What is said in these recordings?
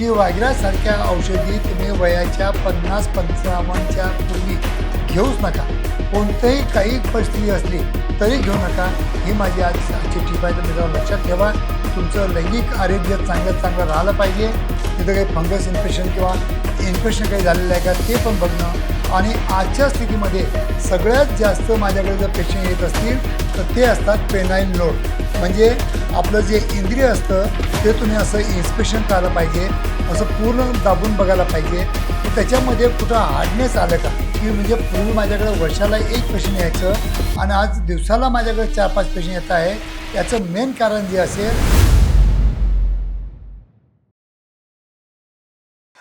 की वायग्रासारख्या औषधी तुम्ही वयाच्या पन्नास पंचावन्नच्या पूर्वी घेऊच नका. कोणतेही काही परिस्थिती असली तरी घेऊ नका. ही माझी आज आजची टीप आहे. तर मित्रांनो लक्षात ठेवा. तुमचं लैंगिक आरोग्य चांगलं चांगलं राहिलं पाहिजे. तिथं काही फंगस इन्फेक्शन किंवा इन्फेक्शन काही झालेलं आहे का ते पण बघणं. आणि आजच्या स्थितीमध्ये सगळ्यात जास्त माझ्याकडे जर पेशंट येत असतील तर ते असतात पेनाईल नोट. म्हणजे आपलं जे इंद्रिय असतं ते तुम्ही असं इन्स्पेक्शन करायला पाहिजे असं पूर्ण दाबून बघायला पाहिजे की त्याच्यामध्ये कुठं हार्डनेस आलं का? की म्हणजे पूर्वी माझ्याकडे वर्षाला एक पेशंट यायचं आणि आज दिवसाला माझ्याकडे चार पाच पेशंट येत आहे याचं मेन कारण जे असेल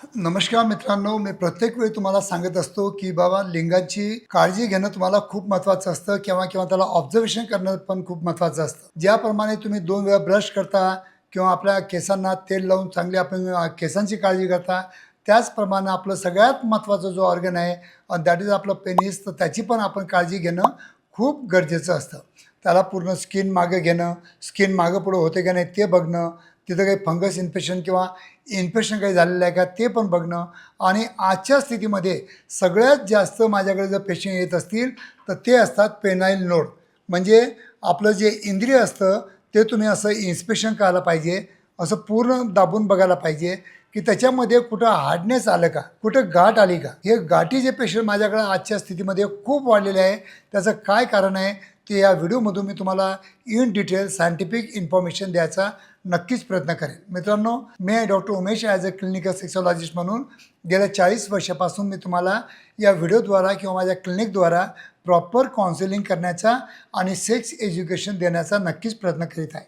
नमस्कार मित्रांनो मी प्रत्येक वेळी तुम्हाला सांगत असतो की बाबा लिंगाची काळजी घेणं तुम्हाला खूप महत्त्वाचं असतं किंवा किंवा त्याला ऑब्झर्वेशन करणं पण खूप महत्त्वाचं असतं. ज्याप्रमाणे तुम्ही दोन वेळा ब्रश करता किंवा आपल्या केसांना तेल लावून चांगली आपण केसांची काळजी करता त्याचप्रमाणे आपलं सगळ्यात महत्त्वाचं जो ऑर्गन आहे दॅट इज आपलं पेनिस तर त्याची पण आपण काळजी घेणं खूप गरजेचं असतं. त्याला पूर्ण स्किन मागं घेणं स्किन मागं पुढं होते का नाही ते बघणं तिथं काही फंगस इन्फेक्शन किंवा इन्फेक्शन काही झालेलं आहे का ते पण बघणं. आणि आजच्या स्थितीमध्ये सगळ्यात जास्त माझ्याकडे जर पेशंट येत असतील तर ते असतात पेनाईल नोड म्हणजे आपलं जे इंद्रिय असतं ते तुम्ही असं इन्स्पेक्शन करायला पाहिजे. असं पूर्ण दाबून बघायला पाहिजे की त्याच्यामध्ये कुठं हार्डनेस आलं का? कुठं गाठ आली का? हे गाठी जे पेशंट माझ्याकडे आजच्या स्थितीमध्ये खूप वाढलेले आहे. त्याचं काय कारण आहे ते या व्हिडिओमधून मी तुम्हाला इन डिटेल सायंटिफिक इन्फॉर्मेशन द्यायचा नक्कीच प्रयत्न करेन. मित्रांनो मी आहे doctor Umesh as a clinical sexologist म्हणून गेल्या चाळीस वर्षापासून मी तुम्हाला या व्हिडिओद्वारा किंवा माझ्या क्लिनिकद्वारा प्रॉपर काउन्सिलिंग करण्याचा आणि सेक्स एज्युकेशन देण्याचा नक्कीच प्रयत्न करीत आहे.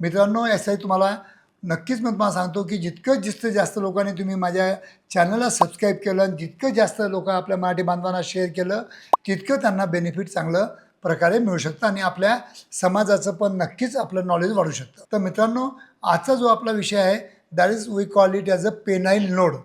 मित्रांनो यासाठी तुम्हाला नक्कीच मी तुम्हाला सांगतो की जितकं जितकं जास्त लोकांनी तुम्ही माझ्या चॅनलला सबस्क्राईब केलं आणि जितकं जास्त लोक आपल्या मराठी बांधवांना शेअर केलं तितकं त्यांना बेनिफिट चांगलं प्रकारे मिळू शकतं आणि आपल्या समाजाचं पण नक्कीच आपलं नॉलेज वाढू शकतं. तर मित्रांनो आजचा जो आपला विषय आहे that is we call it as a penile node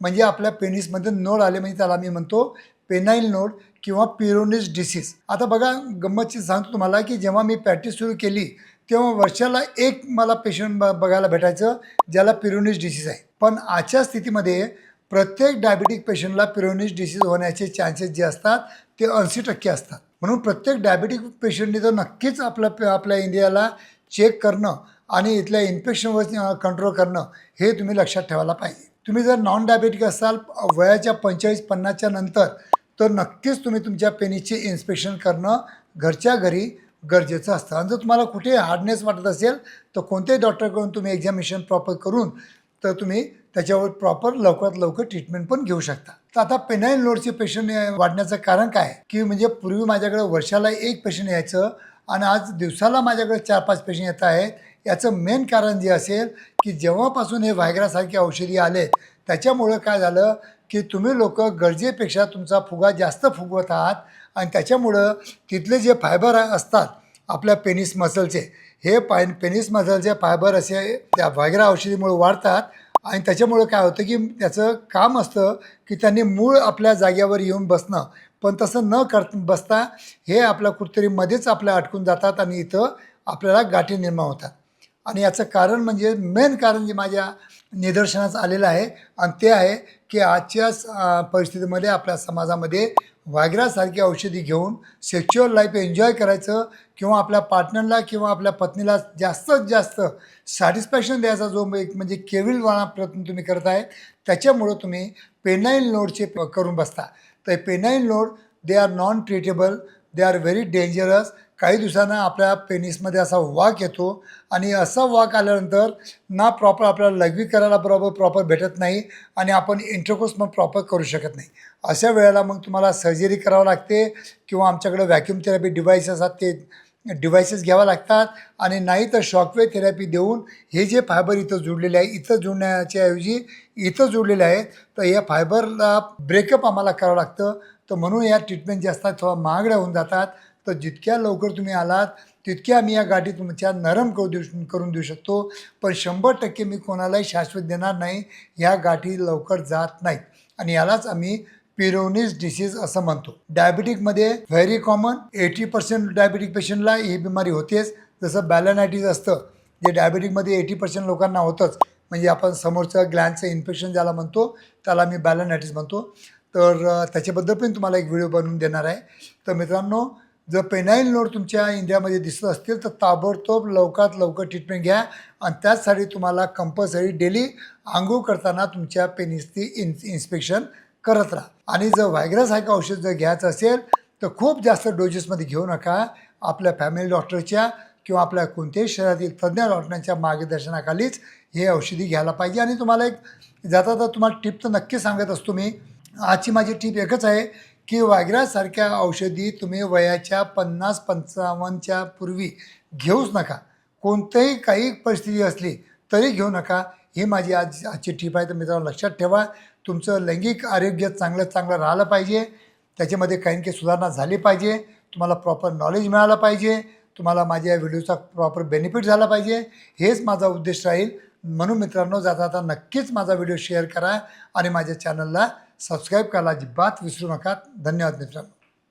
म्हणजे आपल्या पेनिसमध्ये नोड आले म्हणजे त्याला मी म्हणतो पेनाईल नोड किंवा पिरोनिस डिसीज आता बघा गंमतची सांगतो तुम्हाला की जेव्हा मी प्रॅक्टिस सुरू केली तेव्हा वर्षाला एक मला पेशंट ब बघायला भेटायचं ज्याला पिरोनिस डिसीज आहे. पण आजच्या स्थितीमध्ये प्रत्येक डायबेटिक पेशंटला पिरोनिस डिसीज होण्याचे चान्सेस जे असतात ते ऐंशी टक्के असतात. म्हणून प्रत्येक डायबेटिक पेशंटने तर नक्कीच आपलं आपल्या इंडियाला चेक करणं आणि इथल्या इन्फेक्शनवर कंट्रोल करणं हे तुम्ही लक्षात ठेवायला पाहिजे. तुम्ही जर नॉन डायबेटिक असाल वयाच्या पंचेचाळीस पन्नासच्या नंतर तर नक्कीच तुम्ही तुमच्या पेनीचे इन्स्पेक्शन करणं घरच्या घरी गरजेचं असतं. आणि जर तुम्हाला कुठे हार्डनेस वाटत असेल तर कोणत्याही डॉक्टरकडून तुम्ही एक्झामिनेशन प्रॉपर करून तर तुम्ही त्याच्यावर प्रॉपर लवकरात लवकर ट्रीटमेंट पण घेऊ शकता. तर आता पेनाईल नोडचे पेशंट वाढण्याचं कारण काय? की म्हणजे पूर्वी माझ्याकडे वर्षाला एक पेशंट यायचं आणि आज दिवसाला माझ्याकडे चार पाच पेशंट येत आहेत. याचं मेन कारण जे असेल की जेव्हापासून हे व्हायग्रासारखे औषधी आले त्याच्यामुळं काय झालं की तुम्ही लोक गरजेपेक्षा तुमचा फुगा जास्त फुगवत आहात आणि त्याच्यामुळं तिथले जे फायबर असतात आपल्या पेनिस मसलचे हे पाय पेनिस मसलचे फायबर असे त्या व्हायग्रा औषधीमुळे वाढतात आणि त्याच्यामुळं काय होतं की त्याचं काम असतं की त्यांनी मूळ आपल्या जाग्यावर येऊन बसणं. पण तसं न कर बसता हे आपल्या कुठेतरी मध्येच आपल्या अटकून जातात आणि इथं आपल्याला गाठी निर्माण होतात. आणि याचं कारण म्हणजे मेन कारण जे माझ्या निदर्शनास आलेलं आहे. आणि ते आहे की आजच्या परिस्थितीमध्ये आपल्या समाजामध्ये वायग्रासारखी औषधी घेऊन सेक्च्युअल लाईफ एन्जॉय करायचं किंवा आपल्या पार्टनरला किंवा आपल्या पत्नीला जास्तीत जास्त सॅटिस्फॅक्शन द्यायचा जो एक म्हणजे केविलवाणा प्रयत्न तुम्ही करत आहे त्याच्यामुळं तुम्ही पेनाईल लोडचे करून बसता. तर penile load they are non treatable they are very dangerous काही दिवसांना आपल्या पेनिसमध्ये असा वाक येतो आणि असा वाक आल्यानंतर ना प्रॉपर आपल्याला लघवी करायला बरोबर प्रॉपर भेटत नाही आणि आपण इंटरकोर्स मग प्रॉपर करू शकत नाही. अशा वेळेला मग तुम्हाला सर्जरी करावं लागते किंवा आमच्याकडे व्हॅक्यूम थेरपी डिव्हाइस असतात ते डिव्हायसेस घ्यावं लागतात आणि नाही तर शॉकवे थेरपी देऊन हे जे फायबर इथं जुडलेले आहे इथं जुडण्याच्या ऐवजी इथं जुडलेले आहेत तर या फायबरला ब्रेकअप आम्हाला करावं लागतं. तर म्हणून या ट्रीटमेंट ज्या असतात थोडा महागड्या होऊन जातात. तर जितक्या लवकर तुम्ही आलात तितक्या आम्ही या गाठी तुमच्या नरम करू देऊ करून देऊ शकतो. पण शंभर टक्के मी कोणालाही शाश्वत देणार नाही ह्या गाठी लवकर जात नाहीत आणि यालाच आम्ही पिरोनिस डिसीज असं म्हणतो. डायबिटिकमध्ये very common eighty percent diabetic पेशंटला ही बिमारी होतेच. जसं बॅलनायटीज असतं जे डायबिटिकमध्ये एटी पर्सेंट लोकांना होतंच. म्हणजे आपण समोरचं ग्लॅनचं इन्फेक्शन ज्याला म्हणतो त्याला मी बॅलनायटीज म्हणतो. तर त्याच्याबद्दल पण तुम्हाला एक व्हिडिओ बनवून देणार आहे. तर मित्रांनो जर पेनाईल नोड तुमच्या इंडियामध्ये दिसत असतील तर ताबडतोब लवकरात लवकर ट्रीटमेंट घ्या. आणि त्याचसाठी तुम्हाला कंपल्सरी डेली आंघोळ करताना तुमच्या पेनिसची इन इन्स्पेक्शन करत राहा. आणि जर व्हायग्रासारखं औषध जर घ्यायचं असेल तर खूप जास्त डोजेसमध्ये घेऊ नका. आपल्या फॅमिली डॉक्टरच्या किंवा आपल्या कोणत्याही शहरातील तज्ज्ञ डॉक्टरांच्या मार्गदर्शनाखालीच हे औषधी घ्यायला पाहिजे. आणि तुम्हाला एक जाता जाता तुम्हाला टिप तर नक्की सांगत असतो मी. आजची माझी टिप एकच आहे की वायग्रासारख्या औषधी तुम्ही वयाच्या पन्नास पंचावन्नच्या पूर्वी घेऊच नका. कोणतंही काही परिस्थिती असली तरी घेऊ नका. ही माझी आज आजची टीप आहे. तर मित्रांनो लक्षात ठेवा. तुमचं लैंगिक आरोग्य चांगलं चांगलं राहिलं पाहिजे. त्याच्यामध्ये काही ना काही सुधारणा झाली पाहिजे. तुम्हाला प्रॉपर नॉलेज मिळालं पाहिजे. तुम्हाला माझ्या व्हिडिओचा प्रॉपर बेनिफिट झाला पाहिजे. हेच माझा उद्देश राहील. म्हणून मित्रांनो जाता जाता नक्कीच माझा व्हिडिओ शेअर करा आणि माझ्या चॅनलला सबस्क्राईब करायला अजिबात विसरू नका. धन्यवाद मित्रांनो.